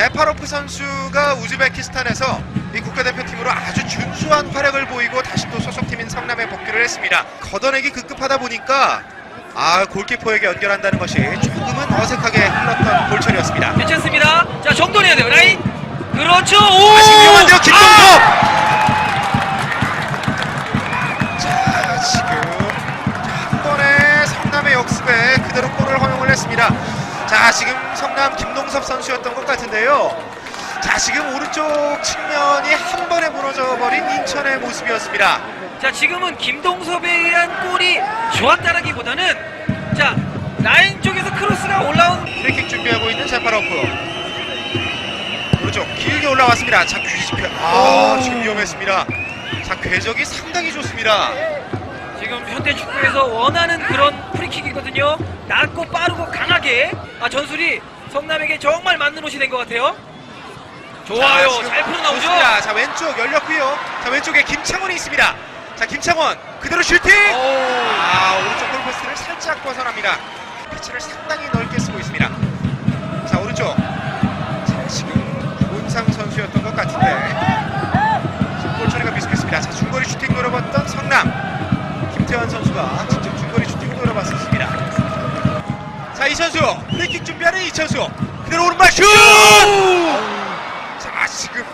제파로프 선수가 우즈베키스탄에서 이 국가대표팀으로 아주 준수한 활약을 보이고 다시 또 소속팀인 성남에 복귀를 했습니다. 걷어내기 급급하다 보니까 아 골키퍼에게 연결한다는 것이 조금은 어색하게 흘렀던 볼처리였습니다. 괜찮습니다. 자, 정돈해야 돼요. 라인. 그렇죠. 오! 다시 위험한데요, 김동섭! 아! 자, 지금 한 번에 성남의 역습에 그대로 골을 허용을 했습니다. 자, 지금 성남 김동섭 선수였던 것 같은데요. 자, 지금 오른쪽 측면이 한 번에 무너져 버린 인천의 모습이었습니다. 자, 지금은 김동섭에 의한 골이 좋았다라기보다는 자, 라인 쪽에서 크로스가 올라온 프리킥 준비하고 있는 제파로프. 오른쪽 길게 올라왔습니다. 자, 귀집혀. 아, 지금 위험했습니다. 자, 궤적이 상당히 좋습니다. 지금 현대 축구에서 원하는 그런 프리킥이거든요. 낮고 빠르고 강하게. 아, 전술이 성남에게 정말 맞는 옷이 된 것 같아요. 좋아요. 자, 잘 풀어 나오죠. 자 왼쪽 열렸고요. 자 왼쪽에 김창원이 있습니다. 자 김창원 그대로 슈팅. 아 오른쪽 골포스트를 살짝 벗어납니다. 피치를 상당히 넓게 쓰고 있습니다. 자 오른쪽. 자 지금 문상 선수였던 것 같은데 지금 골 처리가 미숙했습니다. 자 중거리 슈팅 노려봤던 성남 김태환 선수가 직접 중거리 슈팅을 노려봤었습니다. 자이 선수 프리킥 준비하는 이천수 그대로 오른발 슛. 자 지금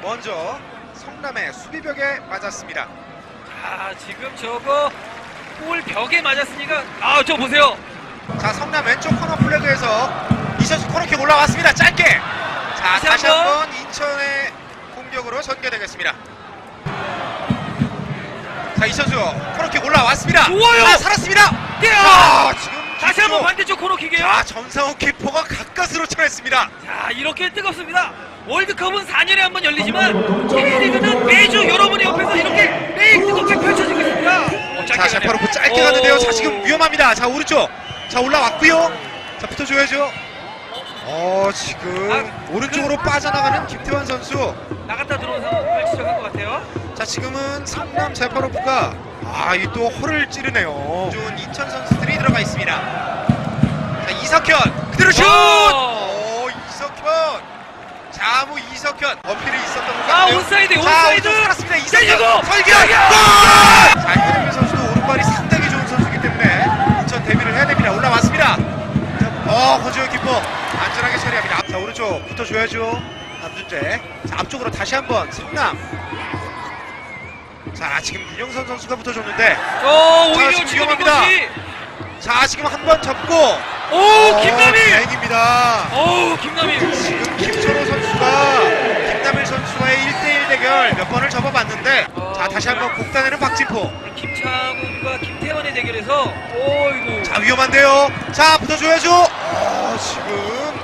먼저 성남의 수비벽에 맞았습니다. 아, 지금 저거 골 벽에 맞았으니까 아, 저 보세요. 자 성남 왼쪽 코너 플래그에서 이선수 코너킥 올라왔습니다. 짧게. 자 다시 다시 한번. 인천의 공격으로 전개되겠습니다. 자 이선수 코너킥 올라왔습니다. 좋아요. 자 살았습니다. 자 지금 다시 한번. 반대쪽 코너킥이에요. 자 전상욱 키퍼가 가까스로 쳐냈습니다. 자, 이렇게 뜨겁습니다. 월드컵은 4년에 한 번 열리지만 K리그는 매주 여러분의 옆에서 이렇게 매일 뜨겁게 펼쳐지고 있습니다. 어, 짧게 자. 샤파로프 짧게 오. 갔는데요. 자 지금 위험합니다. 자 오른쪽. 자 올라왔고요. 자 붙어줘야죠. 어 지금 아, 오른쪽으로 빠져나가는 김태환 선수. 나갔다 들어온 상황을 지적한 것 같아요. 자 지금은 성남 제파로프가 아이 또 허를 찌르네요. 좋은 인천 선수들이 들어가 있습니다. 자 이석현 그대로 슛. 오. 오 이석현. 자뭐 이석현 어필이 있었던 것 아, 같아요. 온사이드, 자 온사이드. 오른쪽 살았습니다. 때리고, 이석현 설경. 설경! 골! 자 이현민 선수도 오른발이 상당히 좋은 선수이기 때문에 인천 데뷔를 해야 됩니다. 올라왔습니다. 자, 어 권지현 키퍼 안전하게 처리합니다. 자 오른쪽 붙어줘야죠. 남준재. 자 앞쪽으로 다시 한번 성남. 자 지금 윤영선 선수가 붙어줬는데 오, 자, 오히려 지금 지금 위험합니다. 이것이 자 지금 한 번 접고 오, 어, 김남일. 다행입니다. 오, 김남일. 지금 김철호 선수가 김남일 선수와의 1대1 대결 몇 번을 접어봤는데 어, 자 다시 한번 곡단에는 박진포 김창훈과 김태원의 대결에서 오이고. 자 위험한데요 자 붙어줘야죠 어, 지금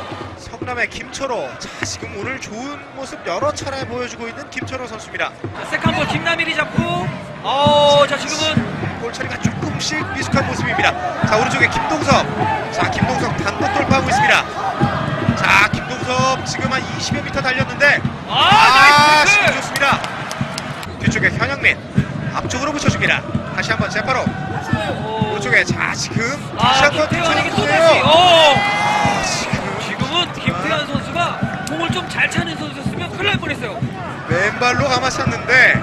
성남의 김철호 자 지금 오늘 좋은 모습 여러 차례 보여주고 있는 김철호 선수입니다 자, 세컨볼 김남일이 잡고 어, 자 지금은 골 처리가 조금씩 미숙한 모습입니다 자 오른쪽에 김동섭 자 김동섭 단독 돌파하고 있습니다 자 김동섭 지금 한 20여 미터 달렸는데 아, 아, 패스! 좋습니다. 뒤쪽에 현영민 앞쪽으로 붙여줍니다. 다시 한번 오. 오른쪽에 자 지금 아, 다시 한번 다시. 붙여주는데요. 잘 차는 선수였으면 큰일 날 뻔했어요. 왼발로 감았었는데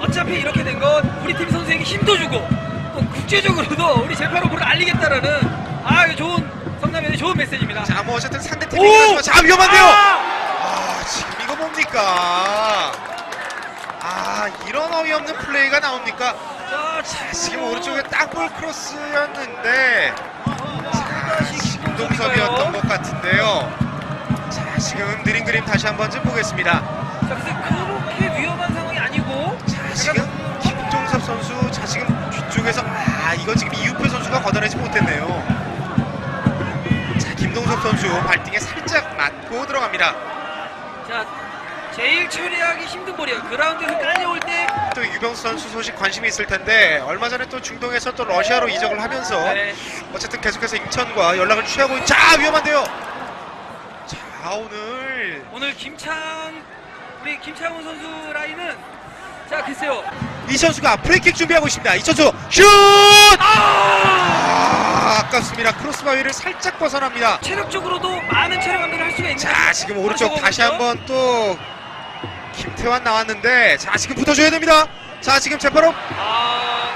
어차피 이렇게 된 건 우리 팀 선수에게 힘도 주고 또 국제적으로도 우리 제파로브를 알리겠다라는 아 이거 좋은 성남의 좋은 메시지입니다. 자 뭐 어쨌든 상대 팀이긴 하지만 자 위험한데요. 아! 아 지금 이거 뭡니까? 아 이런 어이없는 플레이가 나옵니까? 자, 자 지금 오른쪽에 땅볼 크로스였는데 자 지금 동섭이었던 것 같은데요. 자 지금 느린 그림 다시 한번 좀 보겠습니다. 자, 그래서 그렇게 위험한 상황이 아니고 자 지금 김종섭 선수 자 지금 뒤쪽에서 아 이거 지금 이우표 선수가 걷어내지 못했네요. 자 김동섭 선수 발등에 살짝 맞고 들어갑니다. 자 제일 처리하기 힘든 볼이에요. 그라운드에서 깔려올 때 또 유병수 선수 소식 관심이 있을 텐데 얼마 전에 또 중동에서 또 러시아로 이적을 하면서 네, 어쨌든 계속해서 인천과 연락을 취하고 있... 자 위험한데요. 자 오늘 오늘 김창 우리 김창훈 선수 라인은 자 글쎄요. 이 선수가 프리킥 준비하고 있습니다. 이 선수 슛! 아! 아 아깝습니다. 크로스바위를 살짝 벗어납니다. 체력적으로도 많은 체력 감소를 할 수가 있는 자 지금 오른쪽 다시. 한번 또 김태환 나왔는데 자 지금 붙어줘야 됩니다. 자 지금 재파로 아,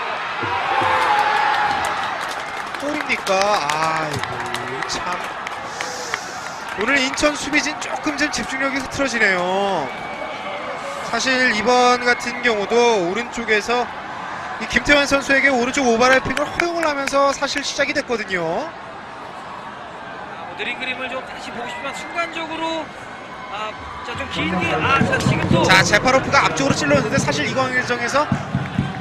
골입니까? 아이고 참 오늘 인천 수비진 조금 좀 집중력이 흐트러지네요. 사실 이번 같은 경우도 오른쪽에서 이 김태환 선수에게 오른쪽 오버래핑을 허용을 하면서 사실 시작이 됐거든요. 뭐 느린 그림을 좀 다시 보고 싶지만 순간적으로 아, 자, 좀 길게 아, 자, 지금 또자 제파로프가 앞쪽으로 찔렀는데 사실 이광 일정에서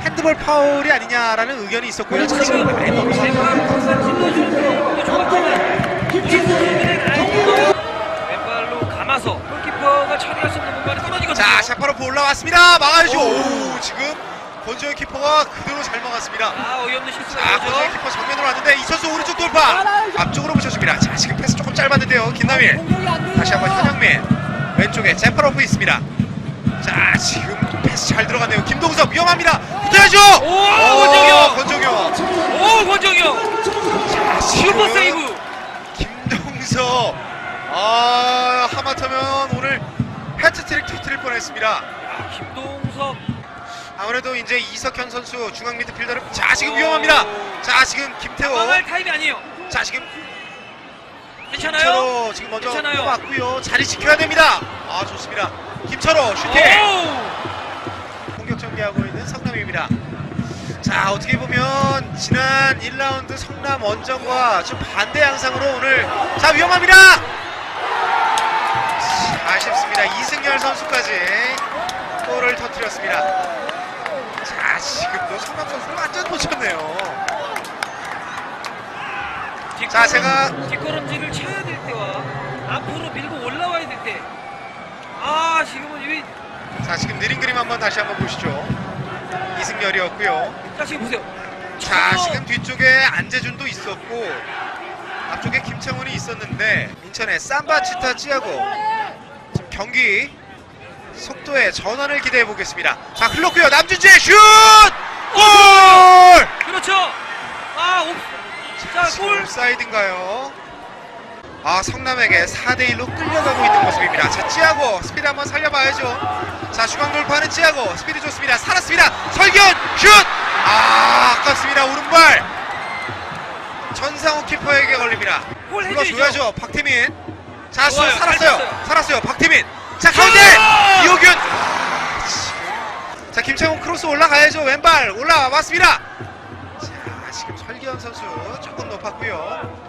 핸드볼 파울이 아니냐라는 의견이 있었고요. 지금 왼발 찔러주는 것도 좋았지만 우리 키퍼가 처리할 수 없는 공간에 떨어지거든요. 자 샤파로프 올라왔습니다. 막아야죠. 오, 지금 권정현 키퍼가 그대로 잘 막았습니다. 아, 어이없는 실수가 자 권정현 나오죠. 키퍼 정면으로 왔는데 이 선수 오른쪽 돌파 앞쪽으로 붙여줍니다. 자 지금 패스 조금 짧았는데요. 김남일 다시 한번 현영민 왼쪽에 제파로프 있습니다. 자 지금 패스 잘 들어갔네요. 김동섭 위험합니다. 붙어야죠. 오, 오, 권정현! 권정현. 오, 권정영! 자, 슈퍼 지금 세이브! 김동섭. 아 하마터면 오늘 해트트릭 터뜨릴 뻔했습니다. 아, 김동섭. 아무래도 이제 이석현 선수 중앙 미드필더를 자 지금 위험합니다. 자 지금 김태호. 망할 타임이 아니에요. 자 지금 괜찮아요? 김철호 지금 먼저 괜찮아요. 맞고요. 자리 지켜야 됩니다. 아 좋습니다. 김철호 슈팅. 오! 공격 전개하고 있는 성남입니다. 자 어떻게 보면 지난 1라운드 성남 원정과 좀 반대 양상으로 오늘 자 위험합니다. 자, 아쉽습니다. 이승열 선수까지 골을 터뜨렸습니다. 자 지금도 성남 선수를 완전 놓쳤네요. 자, 제가- 뒷걸음질을 쳐야 될 때와 앞으로 밀고 올라와야 될 때. 아, 지금은 이 자 지금 느린 그림 한번 다시 한번 보시죠. 이승열이었고요. 자, 지금 보세요. 자 지금 뒤쪽에 안재준도 있었고 앞쪽에 김창훈이 있었는데 인천의 삼바치타 찌하고 경기 속도의 전환을 기대해 보겠습니다. 자 흘렀고요 남준재 슛! 골! 그렇죠. 아, 옵. 자, 골. 옵사이드인가요? 아 성남에게 4대 1로 끌려가고 있는 모습입니다. 자 찌하고 스피드 한번 살려봐야죠. 자 중앙 돌파는 찌하고 스피드 좋습니다. 살았습니다. 설견 슛! 아 아깝습니다. 오른발 전상욱 키퍼에게 걸립니다. 골 해줘야죠. 박태민. 자 슛, 좋아요. 잘 살았어요. 살았어요. 박태민. 자 가운데 아! 이호균. 아, 지금. 자 김창훈 크로스 올라가야죠. 왼발 올라왔습니다. 자 지금 설기현 선수 조금 높았고요.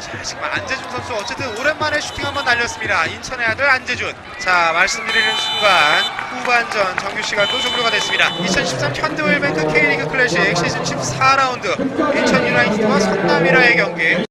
자 지금 안재준 선수 어쨌든 오랜만에 슈팅 한번 날렸습니다. 인천의 아들 안재준. 자 말씀드리는 순간 후반전 정규 시간도 종료가 됐습니다. 2013 현대오일뱅크 K리그 클래식 시즌 14라운드 인천 유나이티드와 성남이라의 경기